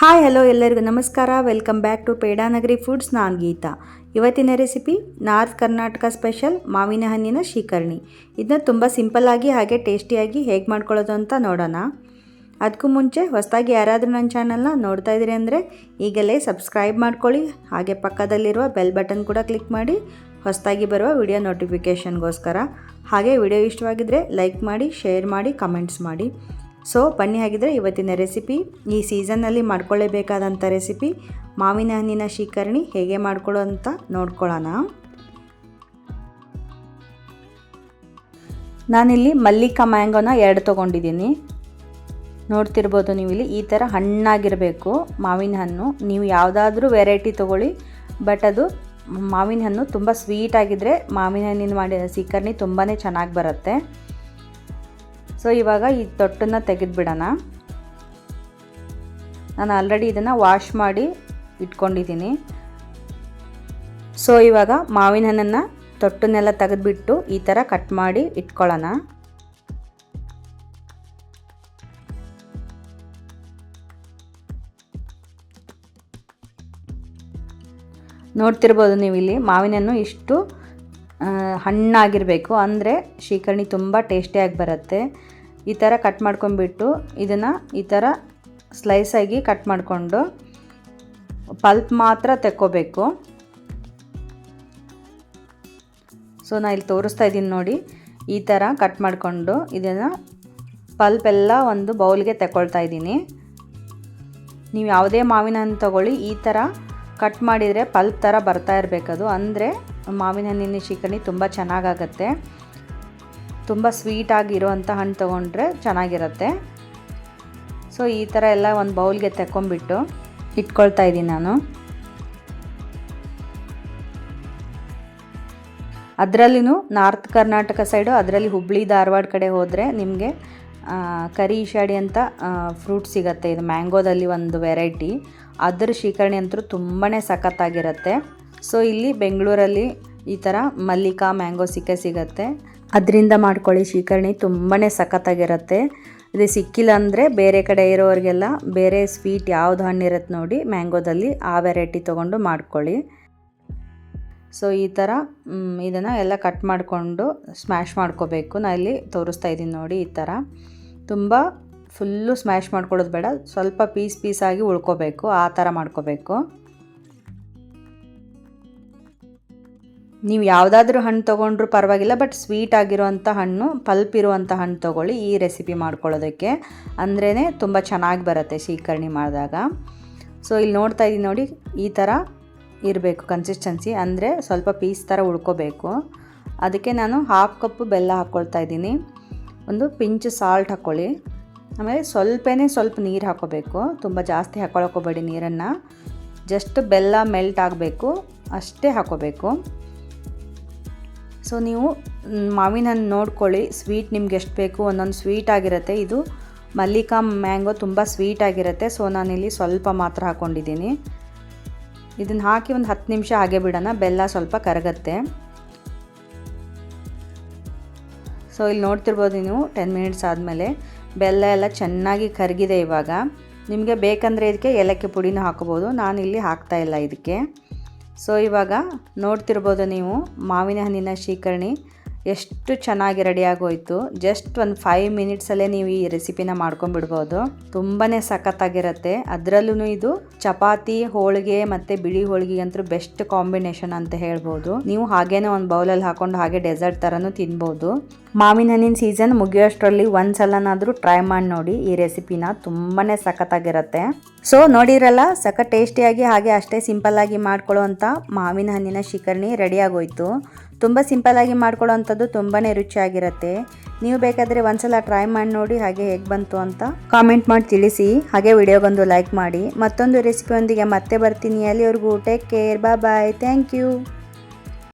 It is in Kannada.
ಹಾಯ್ ಹಲೋ ಎಲ್ಲರಿಗೂ ನಮಸ್ಕಾರ. Welcome back to Pedanagari foods ನಾನು ಗೀತಾ. ಇವತ್ತಿನ ರೆಸಿಪಿ ನಾರ್ತ್ ಕರ್ನಾಟಕ ಸ್ಪೆಷಲ್ ಮಾವಿನ ಹಣ್ಣಿನ ಶೀಕರ್ಣಿ. ಇದನ್ನ ತುಂಬ ಸಿಂಪಲ್ಲಾಗಿ ಹಾಗೆ ಟೇಸ್ಟಿಯಾಗಿ ಹೇಗೆ ಮಾಡ್ಕೊಳ್ಳೋದು ಅಂತ ನೋಡೋಣ. ಅದಕ್ಕೂ ಮುಂಚೆ ಹೊಸದಾಗಿ ಯಾರಾದರೂ ನನ್ನ ಚಾನಲ್ನ ನೋಡ್ತಾ ಇದ್ದೀರಿ ಅಂದರೆ ಈಗಲೇ ಸಬ್ಸ್ಕ್ರೈಬ್ ಮಾಡ್ಕೊಳ್ಳಿ. ಹಾಗೆ ಪಕ್ಕದಲ್ಲಿರುವ ಬೆಲ್ ಬಟನ್ ಕೂಡ ಕ್ಲಿಕ್ ಮಾಡಿ. ಹೊಸದಾಗಿ ಬರುವ ವಿಡಿಯೋ ನೋಟಿಫಿಕೇಷನ್ಗೋಸ್ಕರ ಹಾಗೆ ವಿಡಿಯೋ ಇಷ್ಟವಾಗಿದ್ದರೆ ಲೈಕ್ ಮಾಡಿ ಶೇರ್ ಮಾಡಿ ಕಮೆಂಟ್ಸ್ ಮಾಡಿ. ಸೊ ಬನ್ನಿ ಹಾಗಿದ್ರೆ ಇವತ್ತಿನ ರೆಸಿಪಿ ಈ ಸೀಸನ್ನಲ್ಲಿ ಮಾಡ್ಕೊಳ್ಳೇಬೇಕಾದಂಥ ರೆಸಿಪಿ ಮಾವಿನ ಹಣ್ಣಿನ ಶೀಕರಣಿ ಹೇಗೆ ಮಾಡ್ಕೊಳ್ಳೋ ಅಂತ ನೋಡ್ಕೊಳ್ಳೋಣ. ನಾನಿಲ್ಲಿ ಮಲ್ಲಿಕ ಮ್ಯಾಂಗೋನ ಎರಡು ತೊಗೊಂಡಿದ್ದೀನಿ. ನೋಡ್ತಿರ್ಬೋದು ನೀವು ಇಲ್ಲಿ ಈ ಥರ ಹಣ್ಣಾಗಿರಬೇಕು, ಮಾವಿನ ಹಣ್ಣು. ನೀವು ಯಾವುದಾದ್ರೂ ವೆರೈಟಿ ತೊಗೊಳ್ಳಿ ಬಟ್ ಅದು ಮಾವಿನ ಹಣ್ಣು ತುಂಬ ಸ್ವೀಟ್ ಆಗಿದ್ದರೆ ಮಾವಿನ ಹಣ್ಣಿನ ಮಾಡಿ ಸೀಕರ್ಣಿ ತುಂಬಾ ಚೆನ್ನಾಗಿ ಬರುತ್ತೆ. ಸೊ ಇವಾಗ ಈ ತೊಟ್ಟನ್ನು ತೆಗೆದುಬಿಡೋಣ. ನಾನು ಆಲ್ರೆಡಿ ಇದನ್ನು ವಾಶ್ ಮಾಡಿ ಇಟ್ಕೊಂಡಿದ್ದೀನಿ. ಸೊ ಇವಾಗ ಮಾವಿನ ಹಣ್ಣನ್ನು ತೊಟ್ಟನ್ನೆಲ್ಲ ತೆಗೆದುಬಿಟ್ಟು ಈ ಥರ ಕಟ್ ಮಾಡಿ ಇಟ್ಕೊಳ್ಳೋಣ. ನೋಡ್ತಿರ್ಬೋದು ನೀವು ಇಲ್ಲಿ ಹಣ್ಣು ಇಷ್ಟು ಹಣ್ಣಾಗಿರಬೇಕು. ಅಂದರೆ ಶೀಕರ್ಣಿ ತುಂಬ ಟೇಸ್ಟಿಯಾಗಿ ಬರುತ್ತೆ. ಈ ಥರ ಕಟ್ ಮಾಡ್ಕೊಂಡ್ಬಿಟ್ಟು ಇದನ್ನು ಈ ಥರ ಸ್ಲೈಸಾಗಿ ಕಟ್ ಮಾಡಿಕೊಂಡು ಪಲ್ಪ್ ಮಾತ್ರ ತೆಕ್ಕೋಬೇಕು. ಸೊ ನಾನು ಇಲ್ಲಿ ತೋರಿಸ್ತಾ ಇದ್ದೀನಿ ನೋಡಿ. ಈ ಥರ ಕಟ್ ಮಾಡಿಕೊಂಡು ಇದನ್ನು ಪಲ್ಪ್ ಎಲ್ಲ ಒಂದು ಬೌಲ್ಗೆ ತಗೊಳ್ತಾ ಇದ್ದೀನಿ. ನೀವು ಯಾವುದೇ ಮಾವಿನ ಹಣ್ಣು ತೊಗೊಳ್ಳಿ, ಈ ಥರ ಕಟ್ ಮಾಡಿದರೆ ಪಲ್ಪ್ ಥರ ಬರ್ತಾ ಇರಬೇಕದು. ಅಂದರೆ ಮಾವಿನ ಹಣ್ಣಿನ ಚಿಕಣಿ ತುಂಬ ಚೆನ್ನಾಗಾಗತ್ತೆ. ತುಂಬ ಸ್ವೀಟಾಗಿರೋವಂಥ ಹಣ್ಣು ತೊಗೊಂಡ್ರೆ ಚೆನ್ನಾಗಿರುತ್ತೆ. ಸೊ ಈ ಥರ ಎಲ್ಲ ಒಂದು ಬೌಲ್ಗೆ ತಗೊಂಬಿಟ್ಟು ಇಟ್ಕೊಳ್ತಾ ಇದ್ದೀನಿ ನಾನು. ಅದರಲ್ಲಿನೂ ನಾರ್ತ್ ಕರ್ನಾಟಕ ಸೈಡು, ಅದರಲ್ಲಿ ಹುಬ್ಬಳ್ಳಿ ಧಾರವಾಡ ಕಡೆ ಹೋದರೆ ನಿಮಗೆ ಕರಿ ಈಶಾಡಿ ಅಂತ ಫ್ರೂಟ್ ಸಿಗುತ್ತೆ. ಇದು ಮ್ಯಾಂಗೋದಲ್ಲಿ ಒಂದು ವೆರೈಟಿ ಅದರ ಶೀಕರಣೆ ಅಂತೂ ತುಂಬಾ ಸಖತ್ತಾಗಿರುತ್ತೆ. ಸೊ ಇಲ್ಲಿ ಬೆಂಗಳೂರಲ್ಲಿ ಈ ಥರ ಮಲ್ಲಿಕಾ ಮ್ಯಾಂಗೋ ಸಿಕ್ಕೇ ಸಿಗುತ್ತೆ. ಅದರಿಂದ ಮಾಡ್ಕೊಳ್ಳಿ ಶೀಕರಣಿ ತುಂಬಾ ಸಖತ್ತಾಗಿರುತ್ತೆ. ಇದು ಸಿಕ್ಕಿಲ್ಲ ಅಂದರೆ ಬೇರೆ ಕಡೆ ಇರೋರಿಗೆಲ್ಲ ಬೇರೆ ಸ್ವೀಟ್ ಯಾವ್ದು ಹಣ್ಣು ಇರುತ್ತೆ ನೋಡಿ ಮ್ಯಾಂಗೋದಲ್ಲಿ ಆ ವೆರೈಟಿ ತೊಗೊಂಡು ಮಾಡ್ಕೊಳ್ಳಿ. ಸೊ ಈ ಥರ ಇದನ್ನು ಎಲ್ಲ ಕಟ್ ಮಾಡಿಕೊಂಡು ಸ್ಮ್ಯಾಶ್ ಮಾಡ್ಕೋಬೇಕು. ನಾನು ಇಲ್ಲಿ ತೋರಿಸ್ತಾ ಇದ್ದೀನಿ ನೋಡಿ ಈ ಥರ. ತುಂಬ ಫುಲ್ಲು ಸ್ಮ್ಯಾಶ್ ಮಾಡ್ಕೊಳ್ಳೋದು ಬೇಡ, ಸ್ವಲ್ಪ ಪೀಸ್ ಪೀಸಾಗಿ ಉಳ್ಕೋಬೇಕು, ಆ ಥರ ಮಾಡ್ಕೋಬೇಕು. ನೀವು ಯಾವುದಾದ್ರೂ ಹಣ್ಣು ತೊಗೊಂಡ್ರೂ ಪರವಾಗಿಲ್ಲ ಬಟ್ ಸ್ವೀಟ್ ಆಗಿರುವಂಥ ಹಣ್ಣು ಪಲ್ಪ್ ಇರುವಂಥ ಹಣ್ಣು ತೊಗೊಳ್ಳಿ ಈ ರೆಸಿಪಿ ಮಾಡ್ಕೊಳ್ಳೋದಕ್ಕೆ. ಅಂದ್ರೇ ತುಂಬ ಚೆನ್ನಾಗಿ ಬರುತ್ತೆ ಶೀಕರಣಿ ಮಾಡಿದಾಗ. ಸೊ ಇಲ್ಲಿ ನೋಡ್ತಾ ಇದ್ದೀನಿ ನೋಡಿ, ಈ ಥರ ಇರಬೇಕು ಕನ್ಸಿಸ್ಟೆನ್ಸಿ ಅಂದರೆ ಸ್ವಲ್ಪ ಪೀಸ್ ಥರ ಉಳ್ಕೋಬೇಕು. ಅದಕ್ಕೆ ನಾನು ಹಾಫ್ ಕಪ್ಪು ಬೆಲ್ಲ ಹಾಕ್ಕೊಳ್ತಾ ಇದ್ದೀನಿ ಒಂದು ಪಿಂಚ್ ಸಾಲ್ಟ್ ಹಾಕ್ಕೊಳ್ಳಿ ಆಮೇಲೆ ಸ್ವಲ್ಪನೇ ಸ್ವಲ್ಪ ನೀರು ಹಾಕೋಬೇಕು. ತುಂಬ ಜಾಸ್ತಿ ಹಾಕ್ಕೊಳಕೋಬೇಡಿ ನೀರನ್ನು. ಜಸ್ಟ್ ಬೆಲ್ಲ ಮೆಲ್ಟ್ ಆಗಬೇಕು. ಅಷ್ಟೇ ಹಾಕೋಬೇಕು. ಸೊ ನೀವು ಮಾವಿನ ಹಣ್ಣು ನೋಡ್ಕೊಳ್ಳಿ. ಸ್ವೀಟ್ ನಿಮ್ಗೆ ಎಷ್ಟು ಬೇಕು, ಒಂದೊಂದು ಸ್ವೀಟ್ ಆಗಿರುತ್ತೆ. ಇದು ಮಲ್ಲಿಕಾ ಮ್ಯಾಂಗೋ ತುಂಬ ಸ್ವೀಟ್ ಆಗಿರುತ್ತೆ. ಸೊ ನಾನಿಲ್ಲಿ ಸ್ವಲ್ಪ ಮಾತ್ರ ಹಾಕ್ಕೊಂಡಿದ್ದೀನಿ ಇದನ್ನು ಹಾಕಿ ಒಂದು ಹತ್ತು ನಿಮಿಷ ಹಾಗೆ ಬಿಡೋಣ. ಬೆಲ್ಲ ಸ್ವಲ್ಪ ಕರಗತ್ತೆ. ಸೊ ಇಲ್ಲಿ ನೋಡ್ತಿರ್ಬೋದು ನೀವು, ಟೆನ್ ಮಿನಿಟ್ಸ್ ಆದಮೇಲೆ. ಬೆಲ್ಲ ಎಲ್ಲ ಚೆನ್ನಾಗಿ ಕರಗಿದೆ ಇವಾಗ. ನಿಮಗೆ ಬೇಕಂದರೆ ಇದಕ್ಕೆ ಏಲಕ್ಕಿ ಪುಡಿನೂ ಇಲ್ಲಿ ನಾನಿಲ್ಲಿ ಹಾಕ್ತಾಯಿಲ್ಲ ಇದಕ್ಕೆ. ಸೊ ಇವಾಗ ನೋಡ್ತಿರ್ಬೋದು ನೀವು ಮಾವಿನ ಹಣ್ಣಿನ ಶೀಕರಣಿ ಎಷ್ಟು ಚೆನ್ನಾಗಿ ರೆಡಿ ಆಗೋಯ್ತು. ಜಸ್ಟ್ ಒಂದು ಫೈವ್ ಮಿನಿಟ್ಸಲ್ಲೇ ನೀವು ಈ ರೆಸಿಪಿನ ಮಾಡ್ಕೊಂಡ್ಬಿಡ್ಬೋದು. ತುಂಬಾ ಸಖತ್ತಾಗಿರುತ್ತೆ. ಅದರಲ್ಲೂ ಇದು ಚಪಾತಿ, ಹೋಳಿಗೆ ಮತ್ತು ಬಿಳಿ ಹೋಳಿಗೆ ಅಂತೂ ಬೆಸ್ಟ್ ಕಾಂಬಿನೇಷನ್ ಅಂತ ಹೇಳ್ಬೋದು. ನೀವು ಹಾಗೇನೆ ಒಂದು ಬೌಲಲ್ಲಿ ಹಾಕೊಂಡು ಹಾಗೆ ಡೆಸರ್ಟ್ ಥರನೂ ತಿನ್ಬೋದು. ಮಾವಿನ ಹಣ್ಣಿನ ಸೀಸನ್ ಮುಗಿಯೋಷ್ಟರಲ್ಲಿ ಒಂದ್ಸಲನಾದರೂ ಟ್ರೈ ಮಾಡಿ ನೋಡಿ ಈ ರೆಸಿಪಿನ ತುಂಬಾ ಸಖತ್ತಾಗಿರುತ್ತೆ. ಸೊ ನೋಡಿರಲ್ಲ, ಸಖತ್ ಟೇಸ್ಟಿಯಾಗಿ ಹಾಗೆ ಅಷ್ಟೇ ಸಿಂಪಲ್ಲಾಗಿ ಮಾಡ್ಕೊಳ್ಳೋ ಮಾವಿನ ಹಣ್ಣಿನ ಶಿಕರ್ಣಿ ರೆಡಿ ಆಗೋಯ್ತು ತುಂಬ ಸಿಂಪಲ್ಲಾಗಿ ಮಾಡ್ಕೊಳ್ಳೋ ಅಂಥದ್ದು ತುಂಬಾ ರುಚಿಯಾಗಿರುತ್ತೆ. ನೀವು ಬೇಕಾದರೆ ಒಂದ್ಸಲ ಟ್ರೈ ಮಾಡಿ ನೋಡಿ ಹಾಗೆ ಹೇಗೆ ಬಂತು ಅಂತ ಕಾಮೆಂಟ್ ಮಾಡಿ ತಿಳಿಸಿ. ಹಾಗೆ ವಿಡಿಯೋಗೊಂದು ಲೈಕ್ ಮಾಡಿ. ಮತ್ತೊಂದು ರೆಸಿಪಿಯೊಂದಿಗೆ ಮತ್ತೆ ಬರ್ತೀನಿ. ಅಲ್ಲಿವರೆಗೂ ಟೇಕ್ ಕೇರ್ ಬಾ ಬಾಯ್ ಥ್ಯಾಂಕ್ ಯು